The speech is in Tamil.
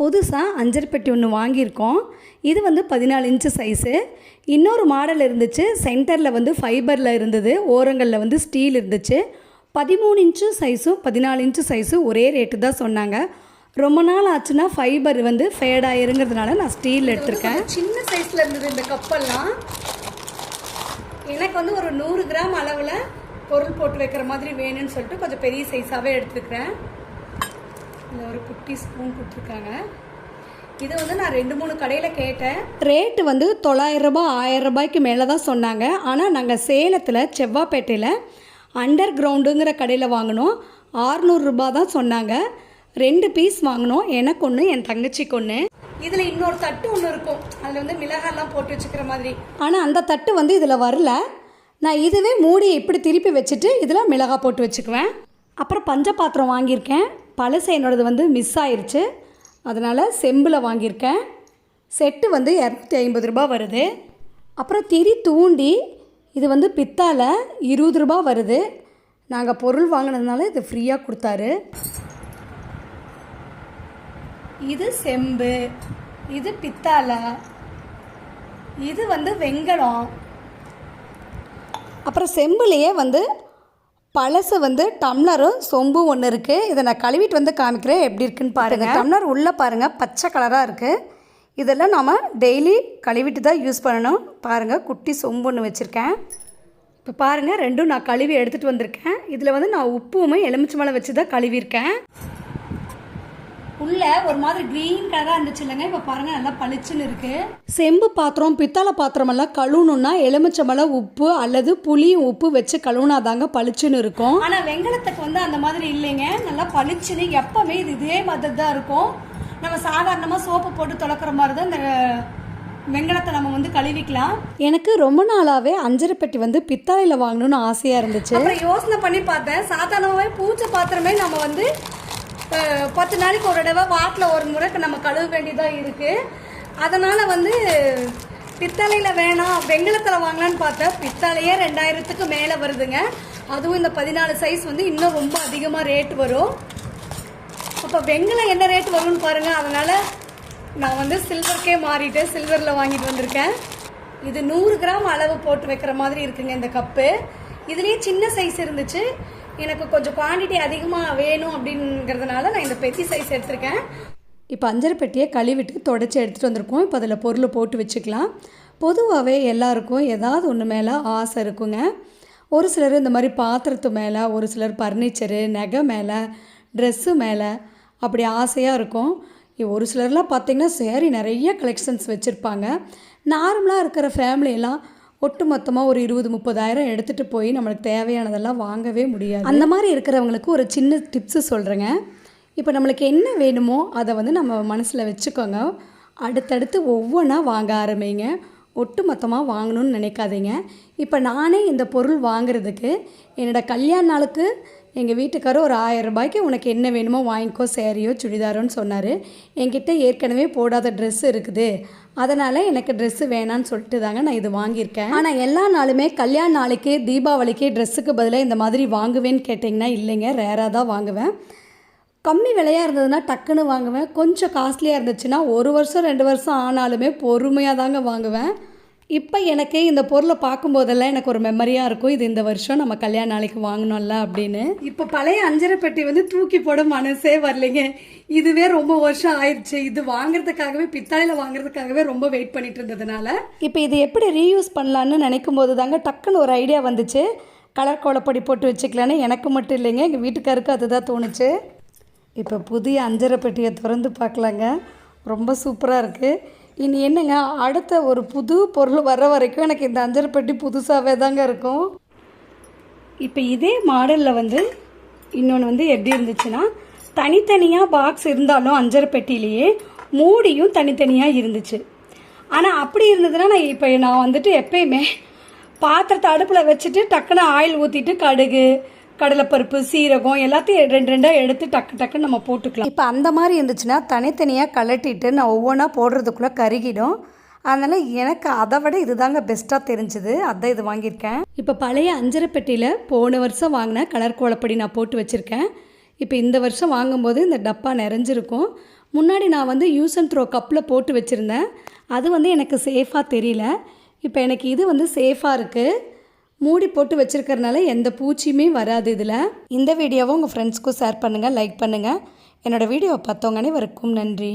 புதுசாக அஞ்சரை பெட்டி ஒன்று வாங்கியிருக்கோம். இது வந்து பதினாலு இன்ச்சு சைஸு இன்னொரு மாடல் இருந்துச்சு. சென்டரில் வந்து ஃபைபரில் இருந்தது. ஓரங்களில் வந்து ஸ்டீல் இருந்துச்சு. பதிமூணு இன்ச்சு சைஸும் பதினாலு இன்ச்சு சைஸும் ஒரே ரேட்டு தான் சொன்னாங்க. ரொம்ப நாள் ஆச்சுன்னா ஃபைபர் வந்து ஃபேட் ஆயிருங்கிறதுனால நான் ஸ்டீல் எடுத்திருக்கேன். சின்ன சைஸில் இருந்தது இந்த கப்பெல்லாம். எனக்கு வந்து ஒரு நூறு கிராம் அளவில் பொருள் போட்டு வைக்கிற மாதிரி வேணும்னு சொல்லிட்டு கொஞ்சம் பெரிய சைஸாகவே எடுத்துக்கிறேன். இந்த ஒரு குட்டி ஸ்பூன் கொடுத்துருக்காங்க. இது வந்து நான் ரெண்டு மூணு கடையில் கேட்டேன். ரேட்டு வந்து தொள்ளாயிரம் ரூபாய் ஆயிரம் ரூபாய்க்கு மேலே தான் சொன்னாங்க. ஆனால் நாங்கள் சேலத்தில் செவ்வாப்பேட்டையில் அண்டர் கிரவுண்டுங்கிற கடையில் வாங்கினோம். ஆறுநூறுரூபா தான் சொன்னாங்க. ரெண்டு பீஸ் வாங்கினோம். எனக்கு ஒன்று என் தங்கச்சிக்கு ஒன்று இதில் இன்னொரு தட்டு ஒன்று இருக்கும். அதில் வந்து மிளகாலாம் போட்டு வச்சுக்கிற மாதிரி. ஆனால் அந்த தட்டு வந்து இதில் வரல. நான் இதுவே மூடி இப்படி திருப்பி வச்சுட்டு இதில் மிளகாய் போட்டு வச்சுக்குவேன். அப்புறம் பஞ்ச பாத்திரம் வாங்கியிருக்கேன். பழசு என்னோடது வந்து மிஸ் ஆயிடுச்சு அதனால் செம்பில் வாங்கியிருக்கேன். செட்டு வந்து இரநூத்தி ஐம்பது ரூபாய் வருது. அப்புறம் திரி தூண்டி இது வந்து பித்தால இருபது ரூபாய் வருது. நாங்கள் பொருள் வாங்கினதுனால இது ஃப்ரீயாக கொடுத்தாரு. இது செம்பு இது பித்தாலை இது வந்து வெங்கலம். அப்புறம் செம்புலேயே வந்து பழசு வந்து டம்ளரும் சொம்பும் ஒன்று இருக்குது இதை நான் கழுவிட்டு வந்து காமிக்கிறேன். எப்படி இருக்குன்னு பாருங்கள் டம்ளர் உள்ளே பாருங்கள் பச்சை கலராக இருக்குது இதெல்லாம் நாம் டெய்லி கழுவிட்டு தான் யூஸ் பண்ணணும். பாருங்கள் குட்டி சொம்பு ஒன்று வச்சுருக்கேன். இப்போ பாருங்கள் ரெண்டும் நான் கழுவி எடுத்துகிட்டு வந்திருக்கேன். இதில் வந்து நான் உப்புமே எலுமிச்சம்பழம் வச்சு தான் கழுவியிருக்கேன். உள்ள ஒரு மாதிரி க்ரீன் கலராக இருந்துச்சு இல்லைங்க. இப்போ பாருங்க நல்லா பளிச்சுன்னு இருக்கு. செம்பு பாத்திரம் பித்தளை பாத்திரம் எல்லாம் கழுவணும்னா எலுமிச்சம்பழம் உப்பு அல்லது புளியும் உப்பு வச்சு கழுவுனாதாங்க பளிச்சுன்னு இருக்கும். ஆனால் வெங்கலத்துக்கு வந்து அந்த மாதிரி இல்லைங்க. நல்லா பளிச்சுன்னு எப்பவுமே இது இதே மாதிரி தான் இருக்கும். நம்ம சாதாரணமாக சோப்பு போட்டு துளக்குற மாதிரி தான் இந்த வெங்கலத்தை நம்ம வந்து கழுவிக்கலாம். எனக்கு ரொம்ப நாளாவே அஞ்சரை பெட்டி வந்து பித்தளையில் வாங்கணும்னு ஆசையாக இருந்துச்சு. அப்புறம் யோசனை பண்ணி பார்த்தேன். சாதாரணமாகவே பூச்சை பாத்திரமே நம்ம வந்து பத்து நாளைக்கு ஒரு தடவை வாட்டில் ஒரு முறை நம்ம கழுவ வேண்டியதாக இருக்குது அதனால் வந்து பித்தளையில் வேணாம். வெங்கலத்தில் வாங்கலான்னு பார்த்தா பித்தளையே ரெண்டாயிரத்துக்கு மேலே வருதுங்க. அதுவும் இந்த பதினாலு சைஸ் வந்து இன்னும் ரொம்ப அதிகமாக ரேட் வரும். அப்போ வெங்கலம் என்ன ரேட் வரும்னு பாருங்கள் அதனால் நான் வந்து சில்வருக்கே மாறிட்டேன் சில்வரில் வாங்கிட்டு வந்திருக்கேன். இது நூறு கிராம் அளவு போட்டு வைக்கிற மாதிரி இருக்குங்க இந்த கப்பு இதுலேயே சின்ன சைஸ் இருந்துச்சு. எனக்கு கொஞ்சம் குவான்டிட்டி அதிகமாக வேணும் அப்படிங்கிறதுனால நான் இந்த பெட்டி சைஸ் எடுத்திருக்கேன். இப்போ அஞ்சரை பெட்டியை கழுவிட்டு தொடச்சி எடுத்துகிட்டு வந்திருக்கோம். இப்போ அதில் பொருளை போட்டு வச்சுக்கலாம். பொதுவாகவே எல்லாருக்கும் ஏதாவது ஒன்று மேலே ஆசை இருக்குங்க. ஒரு சிலர் இந்த மாதிரி பாத்திரத்து மேலே ஒரு சிலர் ஃபர்னிச்சரு நகை மேலே ட்ரெஸ்ஸு மேலே அப்படி ஆசையாக இருக்கும். ஒரு சிலர்லாம் பார்த்திங்கன்னா சேரீ நிறைய கலெக்ஷன்ஸ் வச்சுருப்பாங்க. நார்மலாக இருக்கிற ஃபேமிலியெல்லாம் ஒட்டு மொத்தமாக ஒரு இருபது முப்பதாயிரம் எடுத்துகிட்டு போய் நம்மளுக்கு தேவையானதெல்லாம் வாங்கவே முடியாது. அந்த மாதிரி இருக்கிறவங்களுக்கு ஒரு சின்ன டிப்ஸு சொல்கிறேங்க இப்போ நம்மளுக்கு என்ன வேணுமோ அதை வந்து நம்ம மனசில் வச்சுக்கோங்க. அடுத்தடுத்து ஒவ்வொன்றா வாங்க ஆரம்பிங்க. ஒட்டு மொத்தமாக வாங்கணும்னு நினைக்காதீங்க. இப்போ நானே இந்த பொருள் வாங்குறதுக்கு என்னோடய கல்யாண நாளுக்கு எங்கள் வீட்டுக்காரர் ஒரு ஆயிரம் ரூபாய்க்கு உனக்கு என்ன வேணுமோ வாங்கிக்கோ சேரீயோ சுடிதாரோன்னு சொன்னார். என்கிட்ட ஏற்கனவே போடாத ட்ரெஸ் இருக்குது. அதனால் எனக்கு ட்ரெஸ்ஸு வேணான்னு சொல்லிட்டு தாங்க நான் இது வாங்கியிருக்கேன். ஆனால் எல்லா நாளுமே கல்யாண நாளைக்கு தீபாவளிக்கு ட்ரெஸ்ஸுக்கு பதிலாக இந்த மாதிரி வாங்குவேன்னு கேட்டிங்கன்னா இல்லைங்க. ரேராக தான் வாங்குவேன். கம்மி விலையாக இருந்ததுன்னா டக்குன்னு வாங்குவேன். கொஞ்சம் காஸ்ட்லியாக இருந்துச்சுன்னா ஒரு வருஷம் ரெண்டு வருஷம் ஆனாலுமே பொறுமையாக தாங்க வாங்குவேன். இப்போ எனக்கு இந்த பொருளை பார்க்கும்போதெல்லாம் எனக்கு ஒரு மெமரியாக இருக்கும். இது இந்த வருஷம் நம்ம கல்யாண நாளைக்கு வாங்கினோம்ல அப்படின்னு. இப்போ பழைய அஞ்சரை பெட்டி வந்து தூக்கி போட மனசே வரலைங்க. இதுவே ரொம்ப வருஷம் ஆயிடுச்சு. இது வாங்குறதுக்காகவே பித்தாளையில் வாங்குறதுக்காகவே ரொம்ப வெயிட் பண்ணிட்டு இருந்ததுனால. இப்போ இது எப்படி ரீயூஸ் பண்ணலான்னு நினைக்கும் போது தாங்க டக்குன்னு ஒரு ஐடியா வந்துச்சு. கலர் கோலப்பொடி போட்டு வச்சுக்கலான்னு எனக்கு மட்டும் இல்லைங்க. எங்கள் வீட்டுக்காருக்கு அதுதான் தோணுச்சு. இப்போ புதிய அஞ்சரை பெட்டியை திறந்து பார்க்கலாங்க. ரொம்ப சூப்பராக இருக்குது இனி என்னங்க அடுத்த ஒரு புது பொருள் வர வரைக்கும் எனக்கு இந்த அஞ்சரை பெட்டி புதுசாகவே தாங்க இருக்கும். இப்போ இதே மாடலில் வந்து இன்னொன்று வந்து எப்படி இருந்துச்சுன்னா தனித்தனியாக பாக்ஸ் இருந்தாலும் அஞ்சரை பெட்டியிலேயே மூடியும் தனித்தனியாக இருந்துச்சு. ஆனால் அப்படி இருந்ததுன்னா நான் இப்போ நான் வந்துட்டு எப்பயுமே பாத்திரத்தை அடுப்பில் வச்சுட்டு டக்குன்னு ஆயில் ஊற்றிட்டு கடுகு கடலைப்பருப்பு சீரகம் எல்லாத்தையும் ரெண்டு ரெண்டாக எடுத்து டக்கு டக்குன்னு நம்ம போட்டுக்கலாம். இப்போ அந்த மாதிரி இருந்துச்சுன்னா தனித்தனியாக கலட்டிட்டு நான் ஒவ்வொன்றா போடுறதுக்குள்ளே கருகிடும். அதனால் எனக்கு அதை விட இதுதாங்க பெஸ்ட்டாக தெரிஞ்சுது. அதான் இது வாங்கியிருக்கேன். இப்போ பழைய அஞ்சரை பெட்டியில் போன வருஷம் வாங்கின கலர் கோலப்படி நான் போட்டு வச்சுருக்கேன். இப்போ இந்த வருஷம் வாங்கும்போது இந்த டப்பா நிறைஞ்சிருக்கும். முன்னாடி நான் வந்து யூஸ் அண்ட் த்ரோ கப்பில் போட்டு வச்சுருந்தேன். அது வந்து எனக்கு சேஃபாக தெரியல. இப்போ எனக்கு இது வந்து சேஃபாக இருக்குது மூடி போட்டு வச்சுருக்கறனால எந்த பூச்சியுமே வராது இதில். இந்த வீடியோவை உங்கள் ஃப்ரெண்ட்ஸ்க்கும் ஷேர் பண்ணுங்கள் லைக் பண்ணுங்கள் என்னோடய வீடியோவை பார்த்தவங்க அனைவருக்கும் நன்றி.